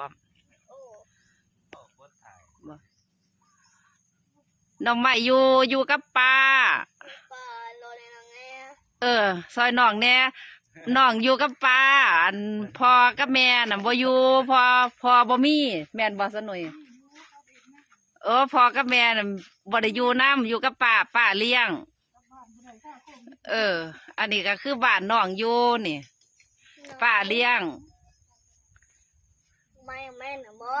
บ่โอ้น้องใหม่อยู่อยู่กับป้าปลารอในนังแง่เออ ซอยน้องแน่น้องอยู่กับป้า อันพ่อกับแม่น่ะบ่อยู่พ่อพ่อบ่มี แม่นบ่สนุยเออพ่อกับแม่น่ะบ่ได้อยู่นํอยู่กับป้าป้าเลี้ยง เออ อันนี้ก็คือบ้านน้องอยู่นี่ป้าเลี้ยง ไม่แม่นนะบ่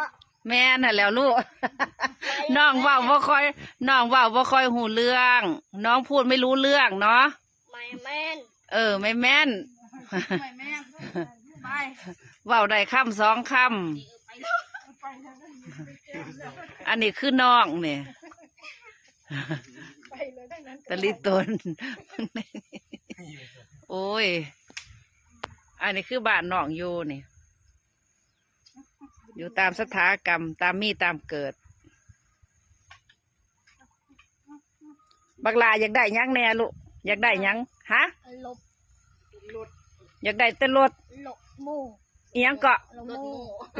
แม่น่ะแหล้วลูก น้องเว้าบ่ค่อย น้องเว้าบ่ค่อยหูเรื่อง น้องพูดไม่รู้เรื่องเนาะ ไม่แม่นเออ ไม่แม่นไม่แม่นไปเว้าได้คำสองคำอันนี้คือน้องเนี่ยไปเลยได้นั้นตะลิตน โอ้ย อันนี้คือบ้านน้องอยู่นี่ อยู่ตามสถากรรม ตามมีตามเกิด บักลาอยากได้หยังแน่ลูกอยากได้หยังฮะหลบอยากได้แต่รถหลบหมูเอียงเกาะหลบหมู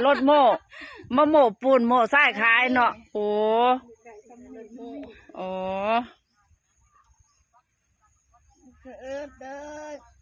รถโม่มาโม่ปูนโม่ทรายขายเนาะโอ้หลบหมูโอ้เดินเดินฮะเดิน